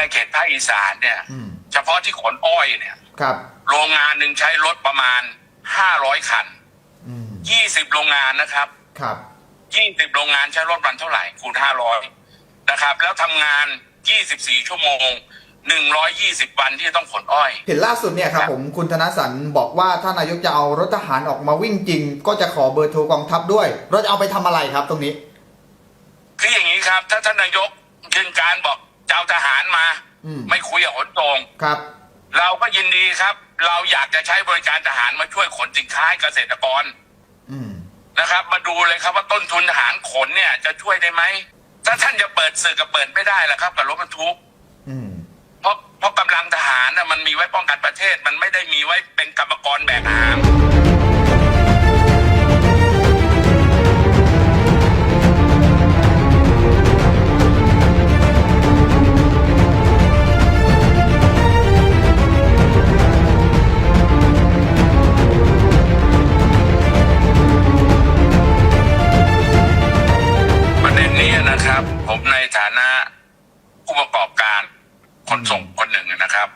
ในเขตภาคอีสานเนี่ย อืมเฉพาะที่ขนอ้อยเนี่ย ครับ โรงงานหนึ่งใช้รถประมาณห้าร้อยคันอืมยี่สิบโรงงานนะครับครับ ยี่สิบโรงงานใช้รถวันเท่าไหร่คูณห้าร้อยนะครับ แล้วทำงานยี่สิบสี่ชั่วโมงหนึ่งร้อยยี่สิบวันที่ต้องขนอ้อย เห็นล่าสุดเนี่ยครับครับผมคุณธนสันบอกว่าถ้านายกจะเอารถทหารออกมาวิ่งจริง ก็จะขอเบอร์โทรกองทัพด้วยเราจะเอาไปทำอะไรครับตรงนี้ คืออย่างนี้ครับ ถ้าท่านนายกยืนการบอก จะเอาทหารมาอืม ไม่คุยกับขนส่งครับ เราก็ยินดีครับ เราอยากจะใช้บริการทหารมาช่วยขนสินค้าให้เกษตรกรอืม นะครับ มาดูเลยครับว่าต้นทุนทหารขนเนี่ยจะช่วยได้ไหมถ้าท่านจะเปิดสื่อกับเปิดไม่ได้ละครับกับรถบรรทุก อืม เพราะเพราะกำลังทหารน่ะมันมีไว้ป้องกันประเทศ มันไม่ได้มีไว้เป็นกรรมกรแบกหาม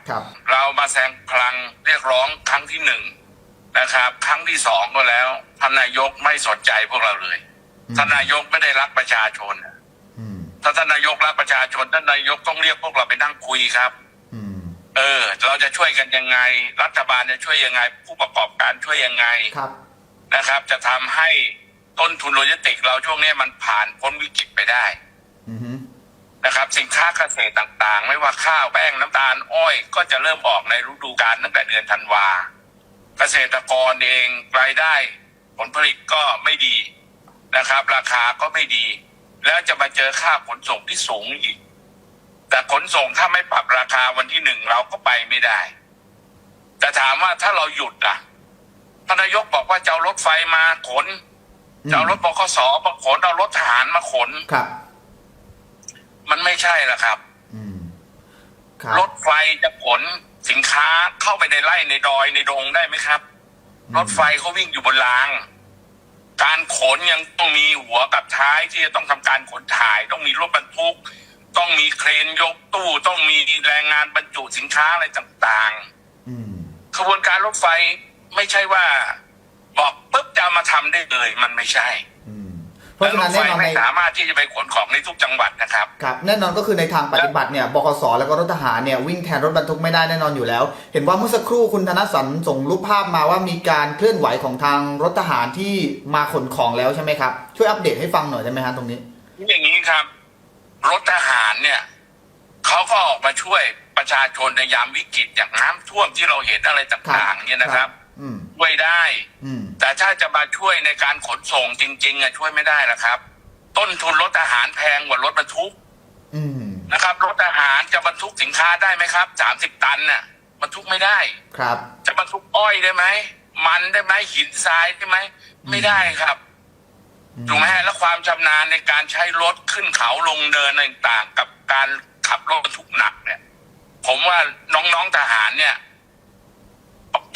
ครับครับ เรามาแสดงพลังเรียกร้องครั้งที่หนึ่งนะครับ ครั้งที่สองก็แล้วท่านนายกไม่สนใจพวกเราเลยอืมท่านนายกไม่ได้รักประชาชนอืมถ้าท่านนายกรักประชาชนท่านนายกต้องเรียกพวกเราไปนั่งคุยครับอืมเออ เราจะช่วยกันยังไง รัฐบาลจะช่วยยังไง ผู้ประกอบการช่วยยังไงครับนะครับ จะทำให้ต้นทุนโลจิสติกส์เราช่วงนี้มันผ่านพ้นวิกฤตไปได้อืม นะครับสินค้าเกษตรต่างๆ ไม่ว่าข้าวแป้งน้ำตาลอ้อย ก็จะเริ่มออกในฤดูกาลตั้งแต่เดือนธันวาเกษตรกรเองรายได้ ผลผลิตก็ไม่ดีนะครับ ราคาก็ไม่ดี แล้วจะมาเจอค่าขนส่งที่สูงอีก แต่ขนส่งถ้าไม่ปรับราคาวันที่หนึ่งเราก็ไปไม่ได้ แต่ถามว่าถ้าเราหยุดอะท่านนายกบอกว่าจะเอารถไฟมาขนจะเอารถบขสมาขนเอารถทหารมาขนครับ มันไม่ใช่ละครับ อืมครับรถไฟจะขนสินค้าเข้าไปในไร่ในดอยในดงได้ไหมครับ รถไฟเขาวิ่งอยู่บนราง การขนยังต้องมีหัวกับท้ายที่จะต้องทำการขนถ่าย ต้องมีรถบรรทุก ต้องมีเครนยกตู้ ต้องมีแรงงานบรรจุสินค้าอะไรต่างอืมๆขบวนการรถไฟไม่ใช่ว่า บอกปุ๊บจะเอามาทำได้เลย มันไม่ใช่อืม เพราะและฉะรนั้ถนไฟแน่นอนไม่ในสามารถที่จะไปขนของในทุกจังหวัดนะครับ ครับแน่นอนก็คือในทางปฏิบัติเนี่ยบกสแล้วก็รถทหารเนี่ยวิ่งแทนรถบรรทุกไม่ได้แน่นอนอยู่แล้ว เห็นว่าเมื่อสักครู่คุณธนสันส่งรูปภาพมาว่ามีการเคลื่อนไหวของทางรถทหารที่มาขนของแล้วใช่ไหมครับช่วยอัปเดตให้ฟังหน่อยได้ไหมฮะตรงนี้ อย่างนี้ครับ รถทหารเนี่ยเขาก็ออกมาช่วยประชาชนในยามวิกฤตอย่างน้ำท่วมที่เราเห็นอะไรต่างๆ เนี่ยนะครับอืม ช่วยได้อืมแต่ถ้าจะมาช่วยในการขนส่งจริง ๆอะช่วยไม่ได้ละครับ ต้นทุนรถทหารแพงกว่ารถบรรทุกอืมนะครับรถทหารจะบรรทุกสินค้าได้ไหมครับสามสิบตันน่ะบรรทุกไม่ได้ครับ จะบรรทุกอ้อยได้ไหมมันได้ไหมหินทรายได้ไหมไม่ได้ครับอืมถูกไหมฮะและความชำนาญในการใช้รถขึ้นเขาลงเนินต่างๆ กับการขับรถบรรทุกหนักเนี่ย ผมว่าน้องๆทหารเนี่ย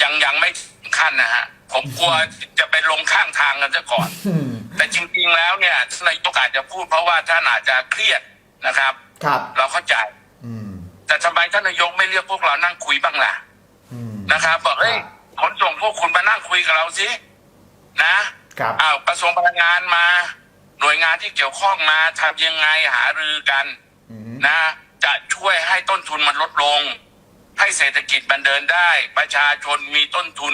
ยังยังไม่ถึงขั้นนะฮะ ผมกลัวจะไปลงข้างทางกันซะก่อน อืมแต่จริงๆแล้วเนี่ยท่านนายกอาจจะพูดเพราะว่าท่านอาจจะเครียดนะครับ ครับ เราเข้าใจ อืมแต่ทำไมท่านนายกไม่เรียกพวกเรานั่งคุยบ้างล่ะ อืมนะครับบอกเฮ้ยขนส่งพวกคุณมานั่งคุยกับเราสินะครับ อ้าวกระทรวงพลังงานมา หน่วยงานที่เกี่ยวข้องมาทำยังไงหารือกันอืมนะ จะช่วยให้ต้นทุนมันลดลง ให้เศรษฐกิจมันเดินได้ ประชาชนมีต้นทุน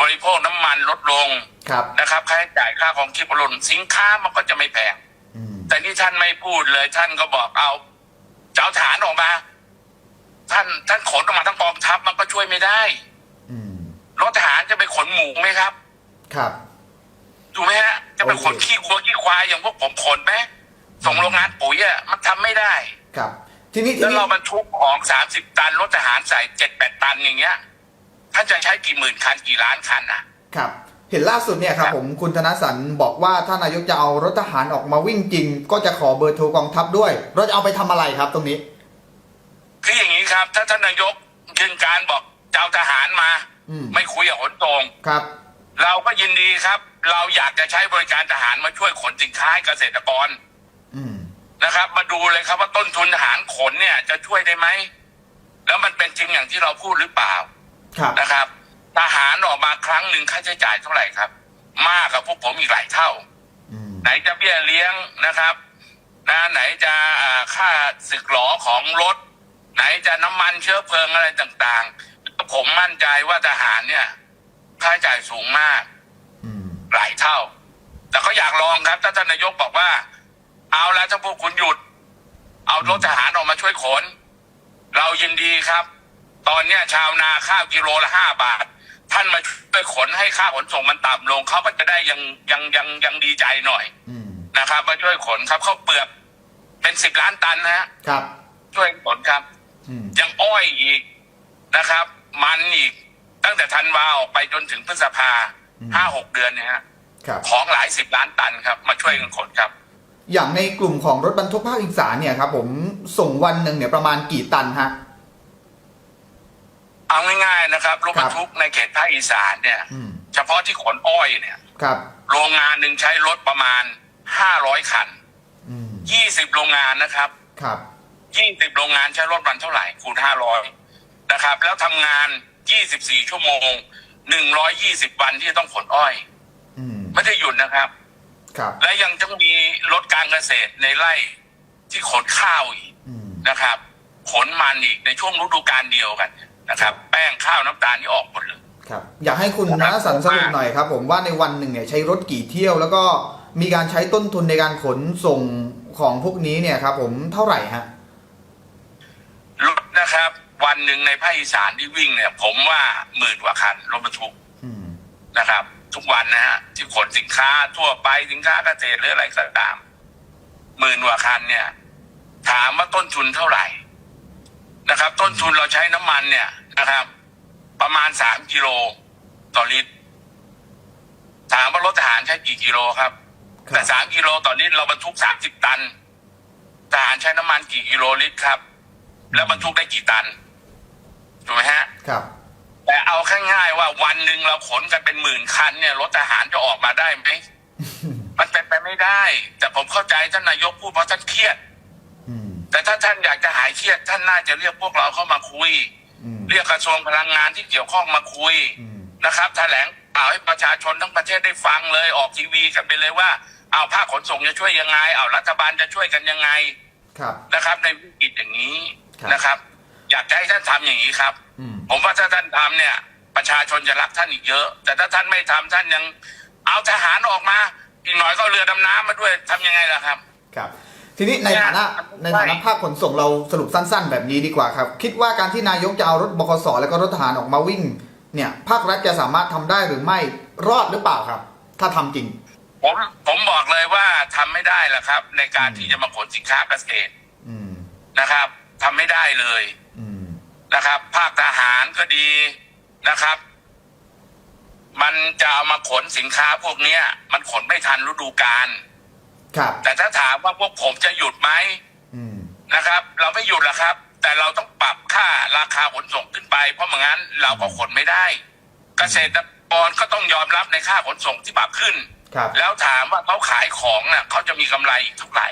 บริโภคน้ำมันลดลงครับนะครับค่าใช้จ่ายค่าของชีพลดลงสินค้ามันก็จะไม่แพงอืมแต่นี่ท่านไม่พูดเลยท่านก็บอกเอาจะเอาฐานออกมา ท่านท่านขนออกมาทั้งกองทัพมันก็ช่วยไม่ได้อืมรถทหารจะไปขนหมูไหมครับครับ ถูกไหมฮะจะไปขนโอเค ขี้วัวขี้ควายอย่างพวกผมขนไหมส่งโรงงานปุ๋ยอะมันทำไม่ได้ ครับ ทีนี้ทีแล้วนี้เราบรรทุกของสามสิบตันรถทหารใส่เจ็ดแปดตันอย่างเงี้ยท่านจะใช้กี่หมื่นคันกี่ล้านคันอะ ครับ เห็นล่าสุดเนี่ยครับครับ ผมคุณธนสันบอกว่าถ้านายกจะเอารถทหารออกมาวิ่งจริง ก็จะขอเบอร์โทรกองทัพด้วย เราจะเอาไปทำอะไรครับตรงนี้ คืออย่างนี้ครับ ถ้าท่านนายกยืนการบอกจะเอาทหารมา อืม ไม่คุยกับขนส่งครับ เราก็ยินดีครับ เราอยากจะใช้บริการทหารมาช่วยขนสินค้าให้เกษตรกร อืม นะครับ มาดูเลยครับว่าต้นทุนทหารขนเนี่ย จะช่วยได้ไหมแล้วมันเป็นจริงอย่างที่เราพูดหรือเปล่าครับนะครับ ทหารออกมาครั้งหนึ่งค่าใช้จ่ายเท่าไหร่ครับ มากกว่าพวกผมอีกหลายเท่าอืมไหนจะเบี้ยเลี้ยงนะครับนะไหนจะอ่าค่าสึกหลอของรถ ไหนจะน้ำมันเชื้อเพลิงอะไรต่างๆ ผมมั่นใจว่าทหารเนี่ย ค่าใช้จ่ายสูงมากอืมหลายเท่า แต่ก็อยากลองครับถ้าท่านนายกบอกว่าเอาละ ถ้าพวกคุณหยุด เอารถทหารออกมาช่วยขน เรายินดีครับ ตอนเนี้ยชาวนาข้าวกิโลละห้าบาท ท่านมาช่วยขนให้ค่าขนส่งมันต่ำลงเขาก็จะได้ยังยังยังยังดีใจหน่อยอืมนะครับ มาช่วยขนครับข้าวเปลือกเป็นสิบล้านตันนะฮะครับ ช่วยขนครับ อืมยังอ้อยอีกนะครับ มันอีกตั้งแต่ธันวาออกไปจนถึงพฤษภาห้าหกเดือนเนี่ยฮะ ครับ ของหลายสิบล้านตันครับ มาช่วยกันขนครับ อย่างในกลุ่มของรถบรรทุกภาคอีสานเนี่ยครับผมส่งวันหนึ่งเนี่ยประมาณกี่ตันฮะเอาง่ายๆนะครับรถบรครัรบทุกในเขตภาคอีสานเนี่ยอืมเฉพาะที่ขนอ้อยเนี่ยครับ โรงงานหนึ่งใช้รถประมาณห้าร้อยคันอืมยี่สิบโรงงานนะครับ ครับยี่สิบโรงงานใช้รถวันเท่าไหร่คูณห้าร้อยนะครับ แล้วทำงานยี่สิบสี่ชั่วโมงหนึ่งร้อยยี่สิบวันที่จะต้องขนอ้อยอืมไม่ได้หยุดนะครับ ครับและยังต้องมีรถการเกษตรในไร่ที่ขนข้าวอีกอืมนะครับ ขนมันอีกในช่วงฤดูกาลเดียวกันนะครับ แป้งข้าวน้ำตาลนี่ออกหมดเลย ครับ อยากให้คุณนัสันสรุปหน่อยครับ ผมว่าในวันหนึ่งเนี่ยใช้รถกี่เที่ยว แล้วก็มีการใช้ต้นทุนในการขนส่งของพวกนี้เนี่ยครับ ผมเท่าไหร่ฮะ รถนะครับ วันหนึ่งในภาคอีสานที่วิ่งเนี่ย ผมว่าหมื่นกว่าคันรถบรรทุกอืมนะครับ ทุกวันนะฮะที่ขนสินค้าทั่วไปสินค้าเกษตรหรืออะไรก็ตามหมื่นกว่าคันเนี่ย ถามว่าต้นทุนเท่าไหร่นะครับ ต้นทุนเราใช้น้ำมันเนี่ยนะครับ ประมาณสามกิโลต่อลิตร ถามว่ารถทหารใช้กี่กิโลครับคแต่รับสามกิโลต่อลิตรเราบรรทุกสามสิบตันทหารใช้น้ำมันกี่กิโลลิตรครับ แล้วบรรทุกได้กี่ตันถูกไหมฮะครับ แต่เอาแค่ง่ายๆว่าวันหนึ่งเราขนกันเป็นหมื่นคันเนี่ยรถทหารจะออกมาได้ไหมมันเป็นไปไม่ได้ แต่ผมเข้าใจท่านนายกพูดเพราะท่านเครียดอืมแต่ถ้าท่านอยากจะหายเครียด ท่านน่าจะเรียกพวกเราเข้ามาคุยอืมเรียกกระทรวงพลังงานที่เกี่ยวข้องมาคุยอืมนะครับแถลงข่าวให้ประชาชนทั้งประเทศได้ฟังเลยออกทีวีกันไปเลยว่าเอาภาคขนส่งจะช่วยยังไง เอารัฐบาลจะช่วยกันยังไงครับนะครับ ในวิกฤตอย่างนี้ครับนะครับ อยากจะให้ท่านทำอย่างนี้ครับอืม ผมว่าถ้าท่านทำเนี่ย ประชาชนจะรักท่านอีกเยอะ แต่ถ้าท่านไม่ทำท่านยัง เอาทหารออกมา อีกหน่อยก็เอาเรือดำน้ำมาด้วยทำยังไงล่ะครับ ครับ ทีนี้ในฐานะใช่ในฐานะภาคขนส่งเราสรุปสั้น ๆ แบบนี้ดีกว่าครับ คิดว่าการที่นายกจะเอารถบกสแล้วก็รถทหารออกมาวิ่ง เนี่ย ภาครัฐจะสามารถทำได้หรือไม่รอดหรือเปล่าครับ ถ้าทำจริง ผมผมบอกเลยว่าทำไม่ได้ล่ะครับ ในการอืมที่จะมาขนสินค้าเกษตรอืมนะครับทำไม่ได้เลยอืม นะครับ ภาคทหารก็ดีนะครับ มันจะเอามาขนสินค้าพวกเนี้ย มันขนไม่ทันฤดูกาลครับ แต่ถ้าถามว่าพวกผมจะหยุดไหมอืมนะครับ เราไม่หยุดหรอกครับ แต่เราต้องปรับค่าราคาขนส่งขึ้นไป เพราะไม่งั้นเราก็ขนไม่ได้ เกษตรกรก็ต้องยอมรับในค่าขนส่งที่ปรับขึ้น ครับแล้วถามว่าเขาขายของน่ะเขาจะมีกำไรอีกเท่าไหร่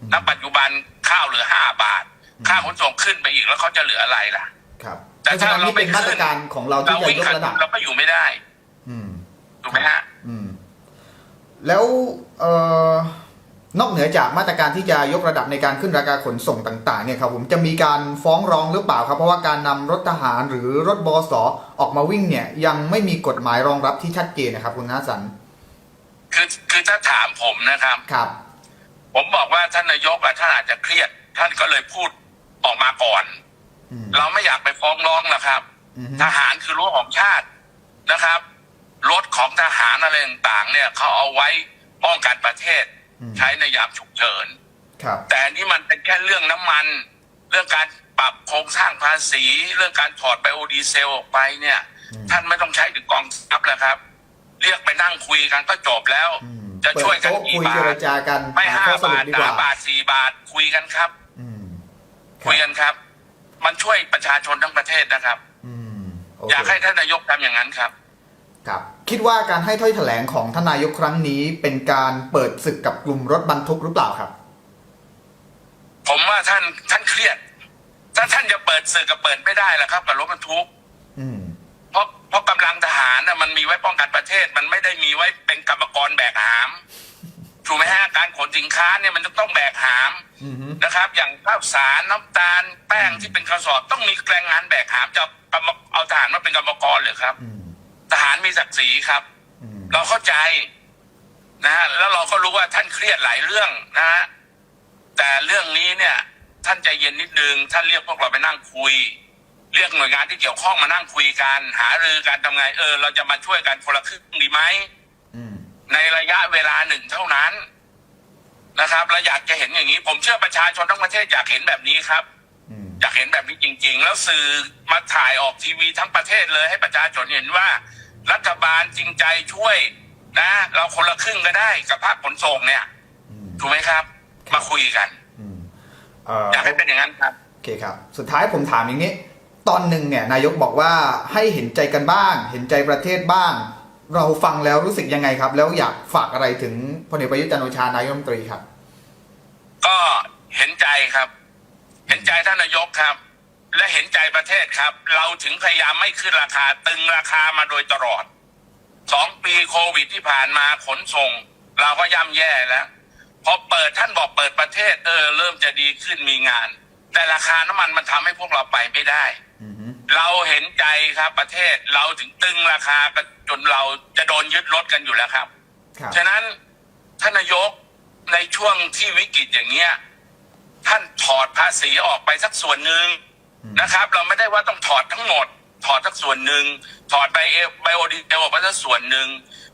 อืมณปัจจุบันข้าวเหลือห้าบาทอืม ค่าขนส่งขึ้นไปอีกแล้วเขาจะเหลืออะไรล่ะ ครับ แต่เพราะฉะนั้นถ้าเรานี่เป็นไม่ขึ้นมาตรการของเราที่เราจะวิ่งยกขัดระดับเราก็อยู่ไม่ได้ อืมถูกไหมฮะ อืม แล้วเอ่อนอกเหนือจากมาตรการที่จะยกระดับในการขึ้นราคาขนส่งต่างๆเนี่ยครับผมจะมีการฟ้องร้องหรือเปล่าครับ เพราะว่าการนำรถทหารหรือรถบสออกมาวิ่งเนี่ย ยังไม่มีกฎหมายรองรับที่ชัดเจนนะครับ คุณนาสันคือคือถ้าถามผมนะครับครับ ผมบอกว่าท่านนายกอะท่านอาจจะเครียด ท่านก็เลยพูด ออกมาก่อน อืม เราไม่อยากไปฟ้องร้องนะครับ อืมทหารคือรั้วของชาตินะครับรถของทหารอะไรต่างๆเนี่ยเขาเอาไว้ป้องกันประเทศ อืม ใช้ในยามฉุกเฉิน ครับ แต่อันนี่มันเป็นแค่เรื่องน้ำมัน เรื่องการปรับโครงสร้างภาษี เรื่องการถอดไบโอดีเซลออกไปเนี่ย อืม ท่านไม่ต้องใช้ถึงกองทัพแล้วครับ เรียกไปนั่งคุยกันก็จบแล้ว อืมจะช่วยกันเปิดโต๊ะกี่คุยบาเจรทจากันไม่ห้าข้อสรุบาปทดีกสาว่ามบาทสี่บาทคุยกันครับอืม คุยกันครับ มันช่วยประชาชนทั้งประเทศนะครับ อืมโออเคยากให้ท่านนายกทำอย่างนั้นครับ ครับ คิดว่าการให้ถ้อยแถลงของทานนายกครั้งนี้เป็นการเปิดศึกกับกลุ่มรถบรรทุกหรือเปล่าครับ ผมว่าท่านท่านเครียด ถ้าท่านจะเปิดสื่อก็เปิดไม่ได้แล้วครับกับรถบรรทุก อืม เพราะเพราะกำลังทหารน่ะมันมีไว้ป้องกันประเทศ มันไม่ได้มีไว้เป็นกรรมกรแบกหาม ถูกไหมฮะการขนสินค้าเนี่ยมันจะต้องแบกหามอืมฮึนะครับ อย่างข้าวสารน้ำตาลแป้งที่เป็นกระสอบต้องมีแรงงานแบกหามจะเอากรรมเอาทหารมาเป็นกรรมกรเลยครับอืมทหารมีศักดิ์ศรีครับอืมเราเข้าใจนะฮะแล้วเราก็รู้ว่าท่านเครียดหลายเรื่องนะฮะแต่เรื่องนี้เนี่ย ท่านใจเย็นนิดนึงท่านเรียกพวกเราไปนั่งคุย เรียกหน่วยงานที่เกี่ยวข้องมานั่งคุยกัน หารือการทำไงเออ เราจะมาช่วยกันคนละครึ่งดีไหมอืม ในระยะเวลาหนึ่งเท่านั้นนะครับเราอยากจะเห็นอย่างนี้ ผมเชื่อประชาชนทั้งประเทศอยากเห็นแบบนี้ครับอืมอยากเห็นแบบนี้จริง ๆ แล้วสื่อมาถ่ายออกทีวีทั้งประเทศเลย ให้ประชาชนเห็นว่า รัฐบาลจริงใจช่วยนะ เราคนละครึ่งก็ได้กับภาคขนส่งเนี่ยอืมถูกไหมครับ มาคุยกันอืมเอ่ออยากให้เป็นอย่างนั้นครับโอเคครับ สุดท้ายผมถามอย่างนี้ ตอนหนึ่งเนี่ย นายกบอกว่าให้เห็นใจกันบ้าง เห็นใจประเทศบ้าง เราฟังแล้วรู้สึกยังไงครับ แล้วอยากฝากอะไรถึงพลเอกประยุทธ์จันทร์โอชานายกรัฐมนตรีครับ ก็เห็นใจครับ เห็นใจท่านนายกครับ และเห็นใจประเทศครับ เราถึงพยายามไม่ขึ้นราคาตึงราคามาโดยตลอดสองปีโควิดที่ผ่านมาขนส่ง เราก็ย่ำแย่แล้วพอเปิดท่านบอกเปิดประเทศ เออ เริ่มจะดีขึ้นมีงาน แต่ราคาน้ำมันมันทำให้พวกเราไปไม่ได้ เราเห็นใจครับประเทศเราถึงตึงราคากันจนเราจะโดนยึดรถกันอยู่แล้วครับ ครับ ฉะนั้นท่านนายกในช่วงที่วิกฤตอย่างเงี้ยท่านถอดภาษีออกไปสักส่วนหนึ่งอืม นะครับ เราไม่ได้ว่าต้องถอดทั้งหมด ถอดสักส่วนหนึ่งถอดไบเอไบโอดีเซลออกไปสักส่วนหนึ่ง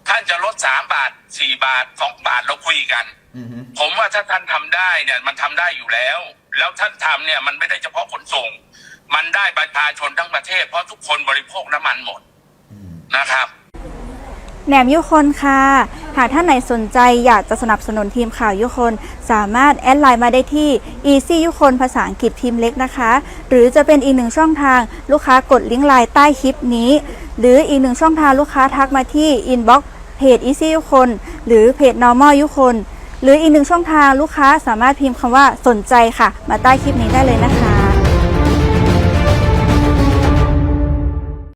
ท่านจะลดสามบาทสี่บาทสองบาทเราคุยกัน อืมฮึผมว่าถ้าท่านทำได้เนี่ยมันทำได้อยู่แล้ว แล้วท่านทำเนี่ยมันไม่ได้เฉพาะขนส่ง มันได้ประชาชนทั้งประเทศ เพราะทุกคนบริโภคน้ำมันหมดนะครับ แหนมยุคนค่ะ หากท่านไหนสนใจอยากจะสนับสนุนทีมข่าวยุคน สามารถแอดไลน์มาได้ที่ easy ยุคนภาษาอังกฤษพิมพ์เล็กนะคะ หรือจะเป็นอีกหนึ่งช่องทางลูกค้ากดลิงก์ไลน์ใต้คลิปนี้ หรืออีกหนึ่งช่องทางลูกค้าทักมาที่ inbox เพจ easy ยุคน หรือเพจ normal ยุคน หรืออีกหนึ่งช่องทางลูกค้าสามารถพิมพ์คำว่าสนใจค่ะ มาใต้คลิปนี้ได้เลยนะคะ